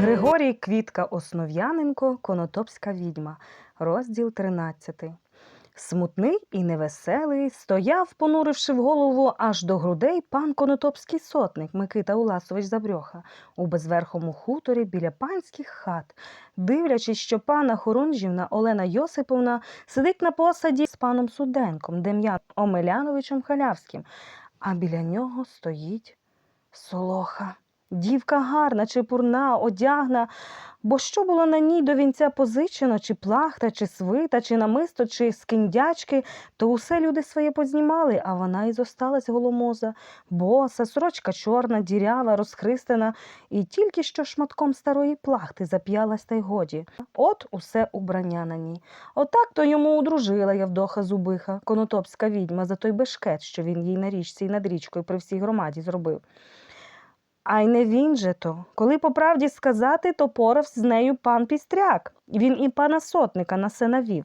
Григорій Квітка Основ'яненко, Конотопська відьма, розділ 13. Смутний і невеселий стояв, понуривши в голову аж до грудей пан Конотопський сотник Микита Уласович Забрьоха у безверхому хуторі біля панських хат, дивлячись, що пана Хорунжівна Олена Йосиповна сидить на посаді з паном Суденком Дем'яном Омеляновичем Халявським, а біля нього стоїть Солоха. Дівка гарна, чепурна, одягна, бо що було на ній до вінця позичено, чи плахта, чи свита, чи намисто, чи скиндячки, то усе люди своє познімали, а вона і зосталась голомоза, боса, сорочка чорна, дірява, розхристана, і тільки що шматком старої плахти зап'ялась та й годі. От усе убрання на ній. Отак то йому удружила Явдоха Зубиха, конотопська відьма, за той бешкет, що він їй на річці і над річкою при всій громаді зробив. А й не він же то. Коли по правді сказати, то поравсь з нею пан Пістряк. Він і пана сотника на се.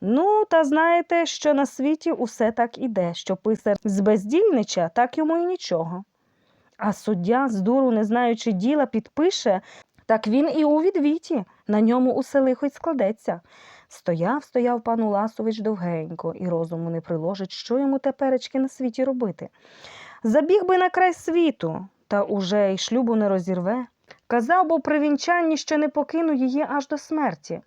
Ну, та знаєте, що на світі усе так іде, що писар збездільнича, так йому і нічого. А суддя, з дуру, не знаючи діла, підпише, так він і у відвіті, на ньому усе лихо й складеться. Стояв, стояв пан Уласович довгенько, і розуму не приложить, що йому теперечки на світі робити. Забіг би на край світу, та уже й шлюбу не розірве. Казав, бо при вінчанні ще не покину її аж до смерті.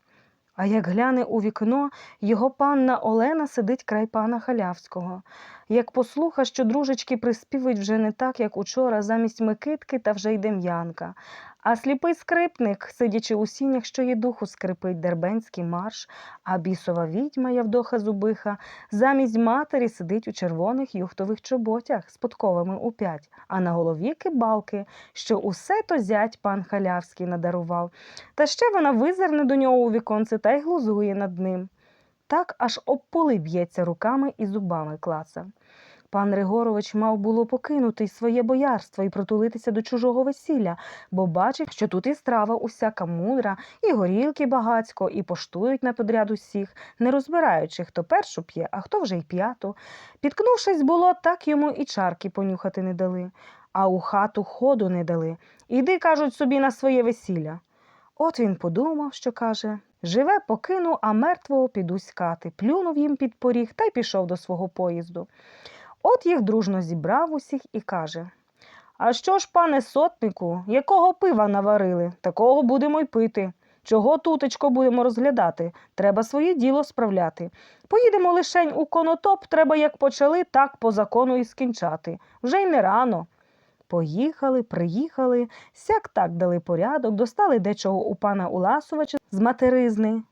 А як гляне у вікно, його панна Олена сидить край пана Халявського. Як послуха, що дружечки приспівують вже не так, як учора, замість Микитки та вже й Дем'янка. А сліпий скрипник, сидячи у сінях, що є духу скрипить дербенський марш, а бісова відьма Явдоха Зубиха замість матері сидить у червоних юхтових чоботях з подковами у п'ять, а на голові кибалки, що усе то зять пан Халявський надарував. Та ще вона визирне до нього у віконце та й глузує над ним. Так аж об поли б'ється руками і зубами клаца. Пан Григорович мав було покинути й своє боярство і протулитися до чужого весілля, бо бачив, що тут і страва усяка мудра, і горілки багацько, і поштують на подряд усіх, не розбираючи, хто першу п'є, а хто вже й п'яту. Підкнувшись було, так йому і чарки понюхати не дали, а у хату ходу не дали. Іди, кажуть собі, на своє весілля. От він подумав, що каже. Живе покину, а мертвого піду скати. Плюнув їм під поріг та й пішов до свого поїзду. От їх дружно зібрав усіх і каже: А що ж, пане сотнику, якого пива наварили, такого будемо й пити. Чого тутечко будемо розглядати? Треба своє діло справляти. Поїдемо лишень у конотоп, треба як почали, так по закону і скінчати. Вже й не рано. Поїхали, приїхали, сяк так дали порядок, достали дечого у пана Уласовича з материзни,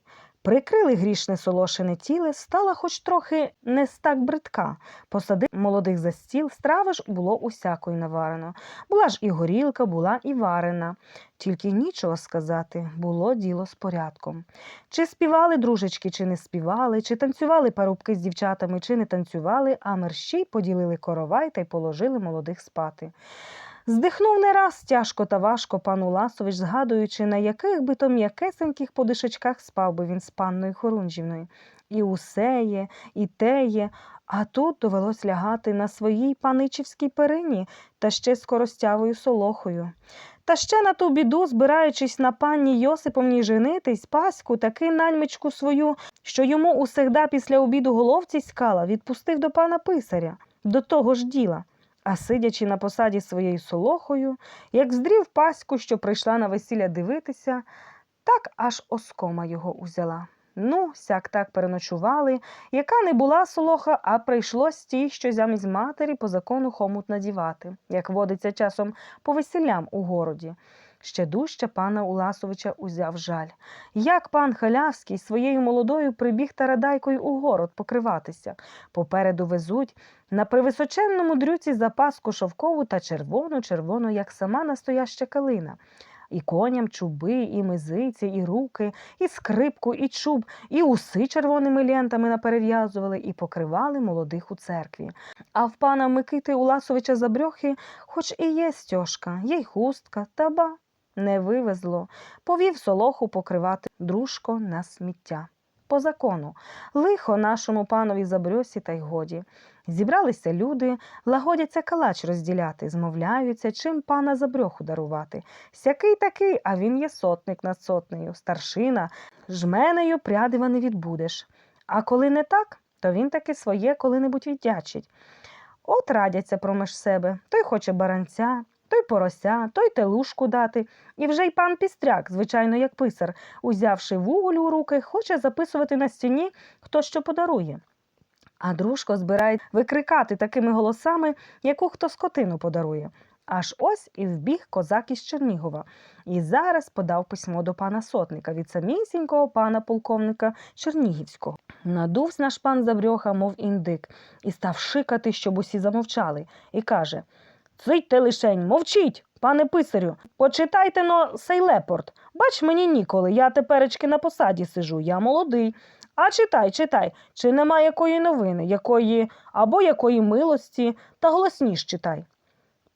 прикрили грішне солошене тіле, стала хоч трохи не так бридка. Посадив молодих за стіл, страви ж було усякої наварено. Була ж і горілка, була і варена. Тільки нічого сказати, було діло з порядком. Чи співали дружечки, чи не співали, чи танцювали парубки з дівчатами, чи не танцювали, а мерщій поділили коровай та й положили молодих спати. Здихнув не раз тяжко та важко пан Уласович, згадуючи, на яких би то м'якесеньких подишечках спав би він з панною Хорунжівною. І усе є, і те є, а тут довелось лягати на своїй паничівській перині та ще з коростявою солохою. Та ще на ту біду, збираючись на панні Йосиповні женитись, паську таки наймичку свою, що йому усегда після обіду головці скала, відпустив до пана писаря, до того ж діла. А сидячи на посаді своєю солохою, як здрів паську, що прийшла на весілля дивитися, так аж оскома його узяла. Ну, сяк так переночували, яка не була солоха, а прийшлось тій, що замість матері по закону хомут надівати, як водиться часом по весіллям у городі. Ще дужче пана Уласовича узяв жаль. Як пан Халявський своєю молодою прибіг тарадайкою у город покриватися. Попереду везуть на привисоченному дрюці запаску шовкову та червону, червону, як сама настояща калина. І коням чуби, і мизиці, і руки, і скрипку, і чуб, і уси червоними лентами наперев'язували, і покривали молодих у церкві. А в пана Микити Уласовича Забрьохи, хоч і є стьожка, є й хустка, та ба не вивезло, повів солоху покривати дружко на сміття. По закону, лихо нашому панові Забрьосі та й годі. Зібралися люди, лагодяться калач розділяти, змовляються, чим пана забрьоху дарувати. Сякий такий, а він є сотник над сотнею, старшина, жменею прядива не відбудеш. А коли не так, то він таки своє коли-небудь віддячить. От радяться промеж себе той хоче баранця, той порося, той телушку дати. І вже й пан Пістряк, звичайно, як писар, узявши вуголь у руки, хоче записувати на стіні, хто що подарує. А дружко збирає викрикати такими голосами, яку хто скотину подарує. Аж ось і вбіг козак із Чернігова. І зараз подав письмо до пана сотника від самісінького пана полковника Чернігівського. Надувсь наш пан Забрьоха, мов індик, і став шикати, щоб усі замовчали, і каже: Цитьте лишень, мовчіть, пане писарю, почитайте но сей лепорт. Бач, мені ніколи, я теперечки на посаді сижу, я молодий. А читай, читай, чи нема якої новини, якої або якої милості, та голосніш читай.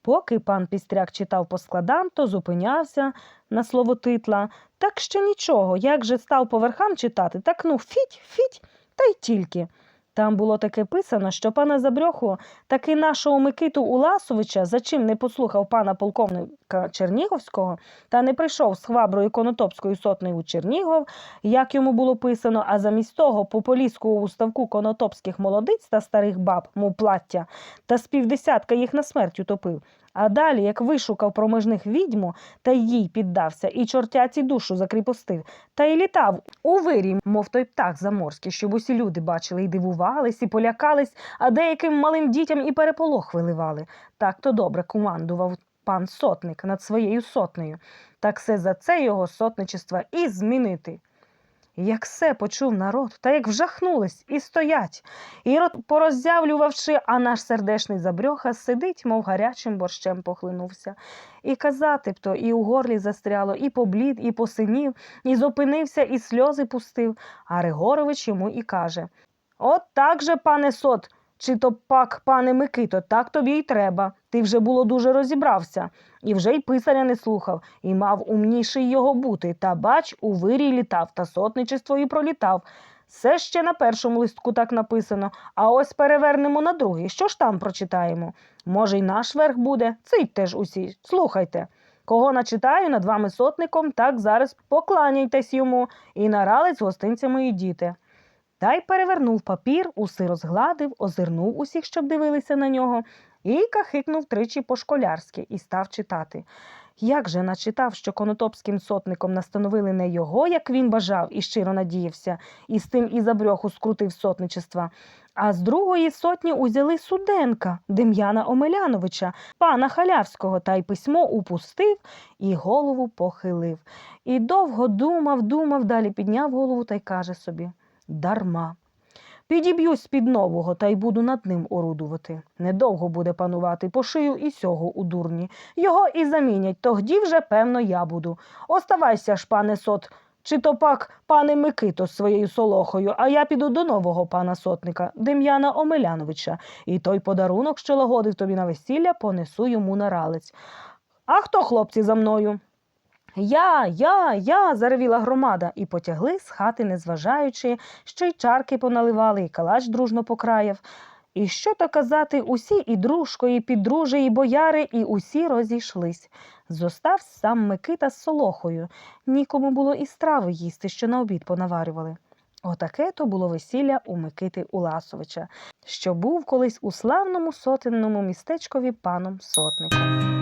Поки пан Пістряк читав по складам, то зупинявся на слово титла. Так ще нічого, як же став по верхам читати, так ну фіть, фіть, та й тільки. Там було таке писано, що пана Забрьоху таки нашого Микиту Уласовича, за чим не послухав пана полковника Черніговського та не прийшов з хваброю Конотопською сотнею у Чернігов, як йому було писано, а замість того по поліську ставку конотопських молодиць та старих баб, мов плаття, та з півдесятка їх на смерть утопив. А далі, як вишукав промежних відьму, та їй піддався, і чортяці душу закріпостив, та й літав у вирі, мов той птах заморський, щоб усі люди бачили і дивувались, і полякались, а деяким малим дітям і переполох виливали. Так то добре командував пан сотник над своєю сотнею. Так все за це його сотничества і змінити. Як все почув народ, та як вжахнулись і стоять, і рот пороззявлювавши, а наш сердешний забрьоха сидить, мов гарячим борщем похлинувся. І казати б то, і у горлі застряло, і поблід, і посинів, і зупинився, і сльози пустив. А Григорович йому і каже: От так же, пане сот, чи то пак, пане Микито, так тобі й треба. Ти вже було дуже розібрався, і вже й писаря не слухав, і мав умніший його бути. Та бач, у вирій літав, та сотничество і пролітав. Все ще на першому листку так написано, а ось перевернемо на другий. Що ж там прочитаємо? Може, й наш верх буде? Цитьте ж усі, слухайте. Кого начитаю над вами сотником, так зараз покланяйтесь йому, і на ралець гостинцями йдіте. Та й перевернув папір, уси розгладив, озирнув усіх, щоб дивилися на нього, і кахикнув тричі по-школярськи і став читати. Як же начитав, що конотопським сотником настановили не його, як він бажав і щиро надіявся, і з тим і забрьоху скрутив сотничества, а з другої сотні узяли Суденка, Дем'яна Омеляновича, пана Халявського, та й письмо упустив і голову похилив. І довго думав, думав, далі підняв голову та й каже собі дарма. Підіб'юсь під нового та й буду над ним орудувати. Недовго буде панувати по шию і сього у дурні. Його і замінять, тогді вже, певно, я буду. Оставайся ж, пане сот, чи то пак пане Микито з своєю солохою, а я піду до нового пана сотника, Дем'яна Омеляновича, і той подарунок, що лагодив тобі на весілля, понесу йому на ралець. А хто, хлопці, за мною? Я, я, я. заревіла громада, і потягли з хати, незважаючи, що й чарки поналивали, і калач дружно покраяв. І що то казати, усі і дружко, і піддружі, і бояри, і усі розійшлись. Зостав сам Микита з солохою. Нікому було і страви їсти, що на обід понаварювали. Отаке то було весілля у Микити Уласовича, що був колись у славному сотенному містечкові паном сотником.